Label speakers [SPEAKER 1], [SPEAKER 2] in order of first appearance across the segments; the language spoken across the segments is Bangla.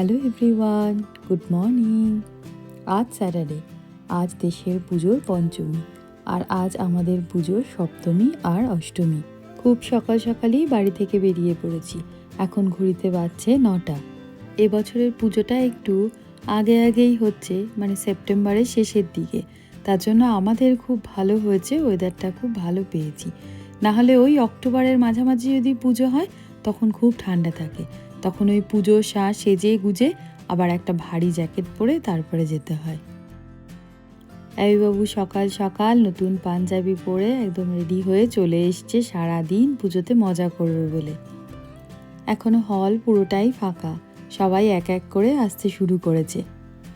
[SPEAKER 1] হ্যালো এভরিওয়ান গুড মর্নিং আজ স্যাটারডে আজ দেশের পুজোর পঞ্চমী, আর আজ আমাদের পুজোর সপ্তমী আর অষ্টমী। খুব সকাল সকালেই বাড়ি থেকে বেরিয়ে পড়েছি, এখন ঘুরিতে বাজছে নটা। এবছরের পুজোটা একটু আগে আগেই হচ্ছে মানে সেপ্টেম্বরের শেষের দিকে। তার জন্য আমাদের খুব ভালো হয়েছে ওয়েদারটা খুব ভালো পেয়েছি। না হলে ওই অক্টোবরের মাঝামাঝি যদি পুজো হয়, তখন খুব ঠান্ডা থাকে। তখন ওই পুজো, সা, সেজে, গুজে আবার একটা ভারী জ্যাকেট পরে তারপরে যেতে হয়। বাবু সকাল সকাল নতুন পাঞ্জাবি পরে একদম রেডি হয়ে চলে এসছে সারাদিন পুজোতে মজা করবে বলে। এখনও হল পুরোটাই ফাঁকা, সবাই এক এক করে আসতে শুরু করেছে।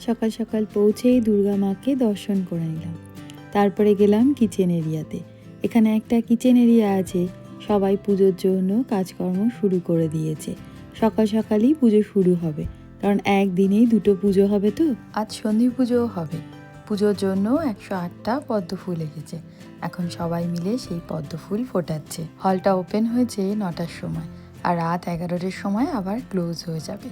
[SPEAKER 1] সকাল সকাল পৌঁছেই দুর্গা মাকে দর্শন করে নিলাম। তারপরে গেলাম কিচেন এরিয়াতে এখানে একটা কিচেন এরিয়া আছে, সবাই পুজোর জন্য কাজকর্ম শুরু করে দিয়েছে। সকাল সকালই পুজো শুরু হবে। কারণ একদিনেই দুটো পুজো হবে তো? আজ সন্ধি পুজোও হবে। পুজোর জন্য একশো আটটা পদ্ম ফুল এসেছে এখন সবাই মিলে সেই পদ্ম ফুল ফোটাচ্ছে। হলটা ওপেন হয়েছে নটার সময় আর রাত এগারোটার সময় আবার ক্লোজ হয়ে যাবে।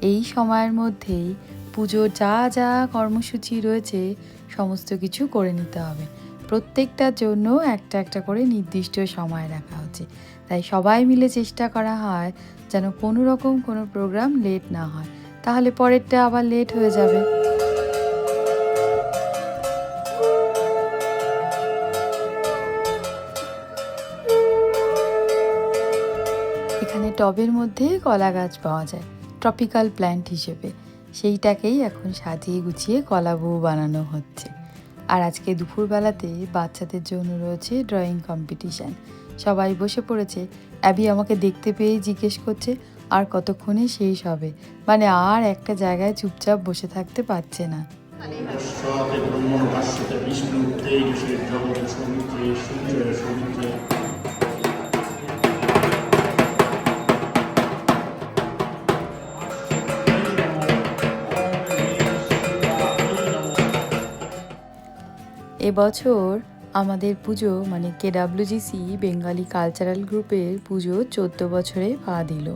[SPEAKER 1] এই সময়ের মধ্যেই পুজোর যা যা কর্মসূচি রয়েছে, সমস্ত কিছু করে নিতে হবে। প্রত্যেকটার জন্য একটা একটা করে নির্দিষ্ট সময় রাখা হচ্ছে তাই সবাই মিলে চেষ্টা করা হয় যেন কোনো রকম কোনো প্রোগ্রাম লেট না হয়। তাহলে পরেরটা আবার লেট হয়ে যাবে। এখানে টবের মধ্যে কলা গাছ পাওয়া যায় ট্রপিক্যাল প্ল্যান্ট হিসেবে। সেইটাকেই এখন সাজিয়ে গুছিয়ে কলা বউ বানানো হচ্ছে। আর আজকে দুপুরবেলাতে বাচ্চাদের জন্য রয়েছে ড্রয়িং কম্পিটিশান। সবাই বসে পড়েছে। অ্যাবি আমাকে দেখতে পেয়েই জিজ্ঞেস করছে, আর কতক্ষণে শেষ হবে? মানে আর একটা জায়গায় চুপচাপ বসে থাকতে পারছে না। এবছর আমাদের পুজো মানে কেডাব্লিউজিসি, বেঙ্গালি কালচারাল গ্রুপের পুজো চোদ্দ বছরে পা দিল।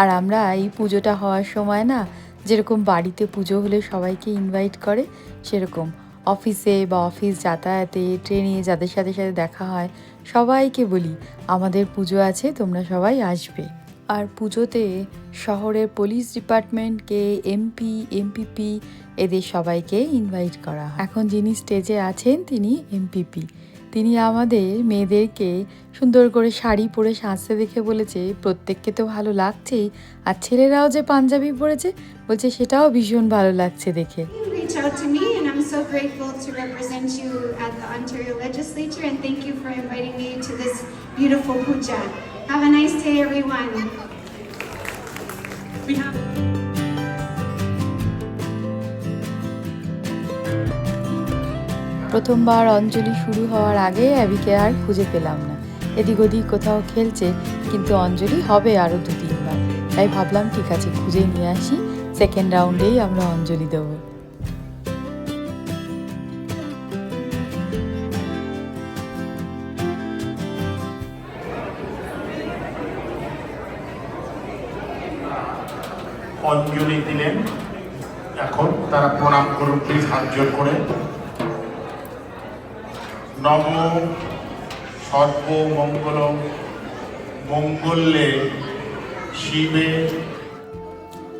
[SPEAKER 1] আর আমরা এই পুজোটা হওয়ার সময় না, যেরকম বাড়িতে পুজো হলে সবাইকে ইনভাইট করে, সেরকম অফিসে বা অফিস যাতায়াতে ট্রেনে যাদের সাথে সাথে দেখা হয়, সবাইকে বলি, আমাদের পুজো আছে, তোমরা সবাই আসবে। আর পুজোতে শহরের পুলিশ ডিপার্টমেন্টকে, এমপি, এমপিপি এদের সবাইকে ইনভাইট করা এখন যিনি স্টেজে আছেন তিনি এমপিপি। তিনি আমাদের মেয়েদেরকে সুন্দর করে শাড়ি পরে সাজতে দেখে বলেছে, প্রত্যেককে তো ভালো লাগছেই। আর ছেলেরাও যে পাঞ্জাবি পরেছে, বলছে সেটাও ভীষণ ভালো লাগছে দেখে।
[SPEAKER 2] Beautiful puja. Have a nice day, everyone. We have.
[SPEAKER 1] প্রথমবার অঞ্জলি শুরু হওয়ার আগে অ্যাবিকে আর খুঁজে পেলাম না এদিক ওদিক কোথাও খেলছে কিন্তু অঞ্জলি হবে আরও দু তিনবার তাই ভাবলাম ঠিক আছে খুঁজে নিয়ে আসি সেকেন্ড রাউন্ডেই আমরা অঞ্জলি দেবো
[SPEAKER 3] অঞ্জলি দিলেন এখন তারা প্রণাম করুন প্লিজ হাত জোর করে। নম সর্বমঙ্গল মঙ্গলে শিবে।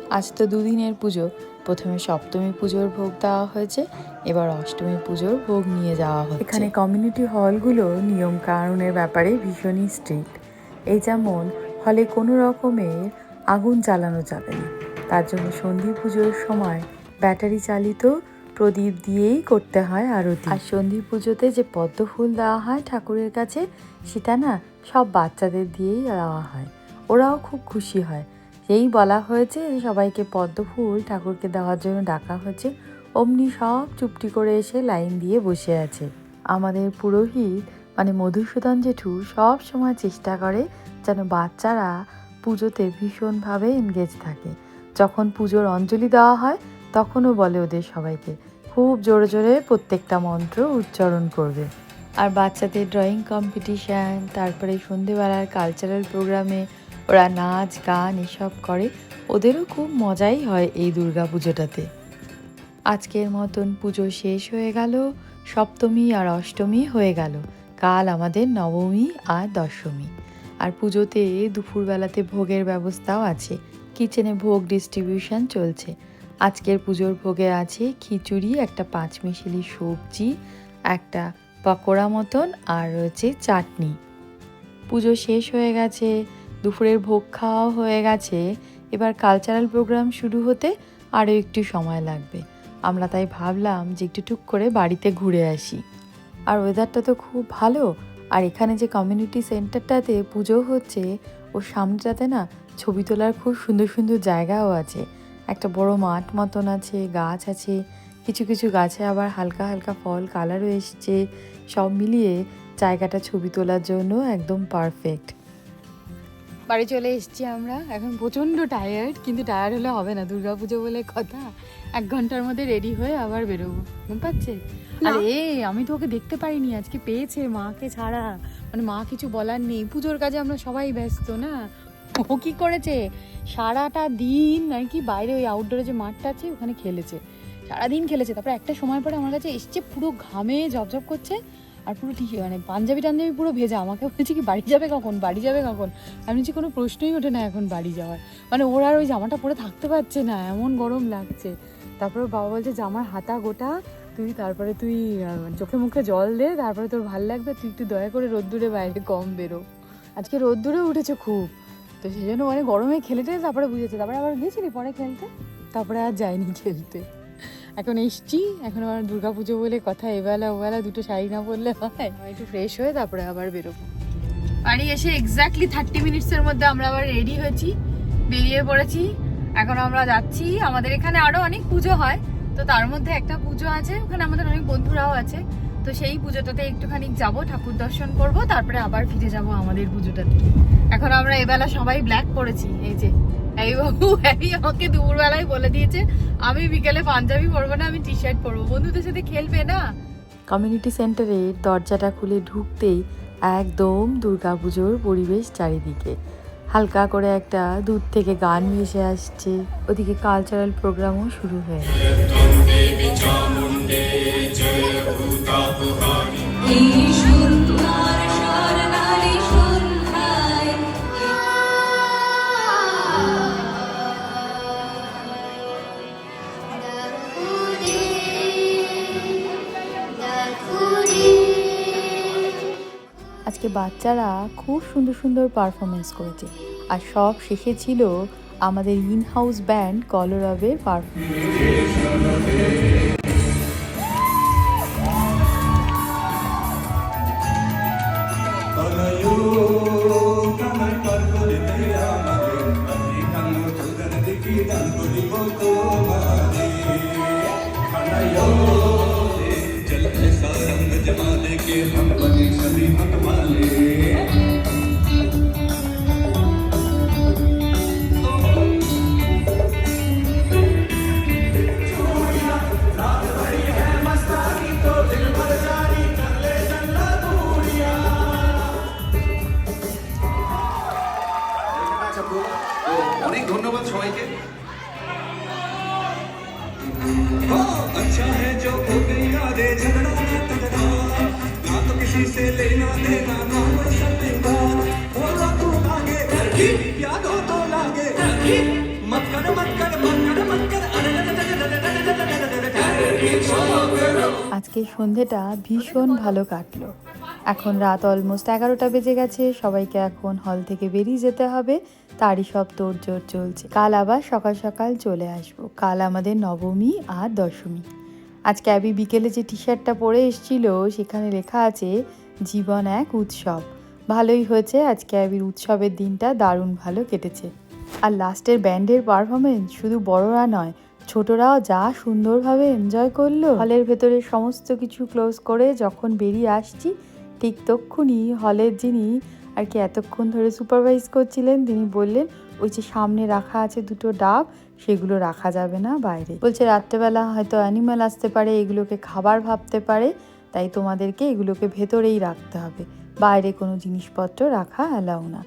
[SPEAKER 1] আজ তো দুদিনের পুজো। প্রথমে সপ্তমী পুজোর ভোগ দেওয়া হয়েছে এবার অষ্টমী পুজোর ভোগ নিয়ে যাওয়া হচ্ছে। এখানে কমিউনিটি হলগুলো নিয়ম কানুনের ব্যাপারে ভীষণই স্ট্রিক্ট এই যেমন হলে কোনো রকমের আগুন জ্বালানো যাবে না। তার জন্য সন্ধি পুজোর সময় ব্যাটারি চালিত প্রদীপ দিয়েই করতে হয় আরতি। আর সন্ধি পুজোতে যে পদ্ম ফুল দেওয়া হয় ঠাকুরের কাছে, সেটা না সব বাচ্চাদের দিয়েই দেওয়া হয়। ওরাও খুব খুশি হয়। যেই বলা হয়েছে সবাইকে পদ্ম ফুল ঠাকুরকে দেওয়ার জন্য ডাকা হয়েছে। অমনি সব চুপটি করে এসে লাইন দিয়ে বসে আছে। আমাদের পুরোহিত মানে মধুসূদন জেঠু, সব সময় চেষ্টা করে যেন বাচ্চারা পুজোতে ভীষণভাবে এনগেজ থাকে। যখন পুজোর অঞ্জলি দেওয়া হয়, তখনও বলে ওদের সবাইকে, খুব জোরে জোরে প্রত্যেকটা মন্ত্র উচ্চারণ করবে। আর বাচ্চাদের ড্রয়িং কম্পিটিশান তারপরে সন্ধেবেলার কালচারাল প্রোগ্রামে ওরা নাচ, গান এসব করে, ওদেরও খুব মজাই হয় এই দুর্গা পুজোটাতে। আজকের মতন পুজো শেষ হয়ে গেল, সপ্তমী আর অষ্টমী হয়ে গেল, কাল আমাদের নবমী আর দশমী। আর পুজোতে দুপুরবেলাতে ভোগের ব্যবস্থাও আছে কিচেনে ভোগ ডিস্ট্রিবিউশন চলছে। আজকের পুজোর ভোগে আছে খিচুড়ি, একটা পাঁচমিশালি সবজি, একটা পকোড়া মতন আর রয়েছে চাটনি। পুজো শেষ হয়ে গেছে, দুপুরের ভোগ খাওয়াও হয়ে গেছে। এবার কালচারাল প্রোগ্রাম শুরু হতে আরও একটু সময় লাগবে। আমরা তাই ভাবলাম যে একটু টুক করে বাড়িতে ঘুরে আসি। আর ওয়েদারটা তো খুব ভালো। আর এখানে যে কমিউনিটি সেন্টারটাতে পুজো হচ্ছে ওর সামনেটাতে না ছবি তোলার খুব সুন্দর সুন্দর জায়গাও আছে। একটা বড় মাঠ মতন আছে গাছ আছে কিছু কিছু গাছে আবার হালকা হালকা ফল কালারও এসছে। সব মিলিয়ে জায়গাটা ছবি তোলার জন্য একদম পারফেক্ট বাড়ি চলে এসেছি আমরা। এখন প্রচণ্ড টায়ার্ড কিন্তু টায়ার্ড হলে হবে না। দুর্গাপুজো বলে কথা। এক ঘণ্টার মধ্যে রেডি হয়ে আবার বেরোবো। ঘুম পাচ্ছে? আরে আমি তো ওকে দেখতে পাইনি। আজকে পেয়েছে মাকে ছাড়া। মানে মা কিছু বলার নেই। পুজোর কাজে আমরা সবাই ব্যস্ত, না? ও কি করেছে? সারাটা দিন আর কি বাইরে ওই আউটডোরে যে মাঠটা আছে, ওখানে খেলেছে। সারাদিন খেলেছে। তারপরে একটা সময় পরে আমার কাছে এসছে, পুরো ঘামে ঝপঝপ করছে আর পুরো ঠিক মানে পাঞ্জাবি টাঞ্জাবি পুরো ভেজা। আমাকে বলছে কি, বাড়ি যাবে কখন? বাড়ি যাবে কখন? আমি বলছি, কোনো প্রশ্নই ওঠে না এখন বাড়ি যাওয়ার। মানে ওর আর ওই জামাটা পরে থাকতে পারছে না, এমন গরম লাগছে। তারপর বাবা বলছে, জামার হাতা গোটা তুই, তারপরে তুই চোখে মুখে জল দে, তারপরে তোর ভালো লাগবে, তুই একটু দয়া করে রোদ্দুরে বাইরে কম বেরো। আজকে রোদ্দুরে উঠেছে খুব, তো সেই জন্য মানে গরমে খেলেটে তারপরে বুঝেছে। তারপরে আবার গিয়েছিলি পরে খেলতে? তারপরে আর যায়নি খেলতে। এখন এসছি, এখন দুর্গা পুজো বলে কথা, এবেলা ওবেলা দুটো শাড়ি না পরলে হয়। একটু ফ্রেশ হয়ে তারপরে আবার বেরোবো। বাড়ি এসে এক্স্যাক্টলি থার্টি মিনিটসের মধ্যে আমরা আবার রেডি হয়েছি, বেরিয়ে পড়েছি। এখন আমরা যাচ্ছি, আমাদের এখানে আরও অনেক পুজো হয়। তো তার মধ্যে একটা পুজো আছে, ওখানে আমাদের অনেক বন্ধুরাও আছে। তো সেই পুজোটাতে একটুখানি যাব, ঠাকুর দর্শন করব, তারপরে আবার ফিরে যাব আমাদের পুজোটাতে। এখন আমরা এবেলা সবাই ব্ল্যাক পরেছি এই যে। এই বাবু হ্যারি আমাকে দুপুরবেলায় বলে দিয়েছে, আমি বিকেলে পাঞ্জাবি পরবো না, আমি টি শার্ট পরবো। বন্ধুদের সাথে খেলবে না? কমিউনিটি সেন্টারের দরজাটা খুলে ঢুকতেই একদম দুর্গাপুজোর পরিবেশ চারিদিকে। হালকা করে একটা দূর থেকে গান ভেসে আসছে। ওদিকে কালচারাল প্রোগ্রামও শুরু হয়ে গেছে। বাচ্চারা খুব সুন্দর সুন্দর পারফরমেন্স করেছে। আর সব শেষে ছিল আমাদের ইন হাউস ব্যান্ড কলরবের পারফরমেন্স
[SPEAKER 4] हम बने सभी हक वाले
[SPEAKER 1] আজকে সন্ধেটা ভীষণ ভালো কাটলো। এখন রাত অলমোস্ট এগারোটা বেজে গেছে, সবাইকে এখন হল থেকে বেরিয়ে যেতে হবে। তারই সব তোড়জোড় চলছে। কাল আবার সকাল সকাল চলে আসব। কাল আমাদের নবমী আর দশমী। আজকে ক্যাবি বিকেলে যে টি শার্টটা পরে এসেছিল, সেখানে লেখা আছে, জীবন এক উৎসব। ভালোই হয়েছে, আজকে ক্যাবির উৎসবের দিনটা দারুণ ভালো কেটেছে। আর লাস্টের ব্যান্ডের পারফরমেন্স শুধু বড়রা নয়, ছোটরাও যা সুন্দরভাবে এনজয় করল। হলের ভেতরে সমস্ত কিছু ক্লোজ করে যখন বেরিয়ে আসছি, ঠিক তক্ষুনি হলের যিনি আর কি এতক্ষণ ধরে সুপারভাইজ করছিলেন, তিনি বললেন, ওই যে সামনে রাখা আছে দুটো ডাব, সেগুলো রাখা যাবে না বাইরে। বলছে, রাত্রেবেলা হয়তো অ্যানিম্যাল আসতে পারে, এগুলোকে খাবার ভাবতে পারে, তাই তোমাদেরকে এগুলোকে ভেতরেই রাখতে হবে। বাইরে কোনো জিনিসপত্র রাখা অ্যালাউ না।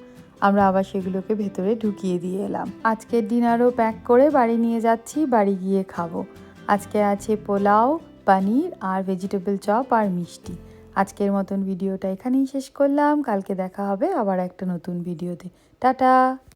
[SPEAKER 1] আমরা আবার সেগুলোকে ভেতরে ঢুকিয়ে দিয়ে এলাম। আজকের ডিনারও প্যাক করে বাড়ি নিয়ে যাচ্ছি, বাড়ি গিয়ে খাব। আজকে আছে পোলাও, পানির আর ভেজিটেবল চপ আর মিষ্টি। আজকের মতন ভিডিওটা এখানেই শেষ করলাম। কালকে দেখা হবে আবার একটা নতুন ভিডিওতে। টাটা!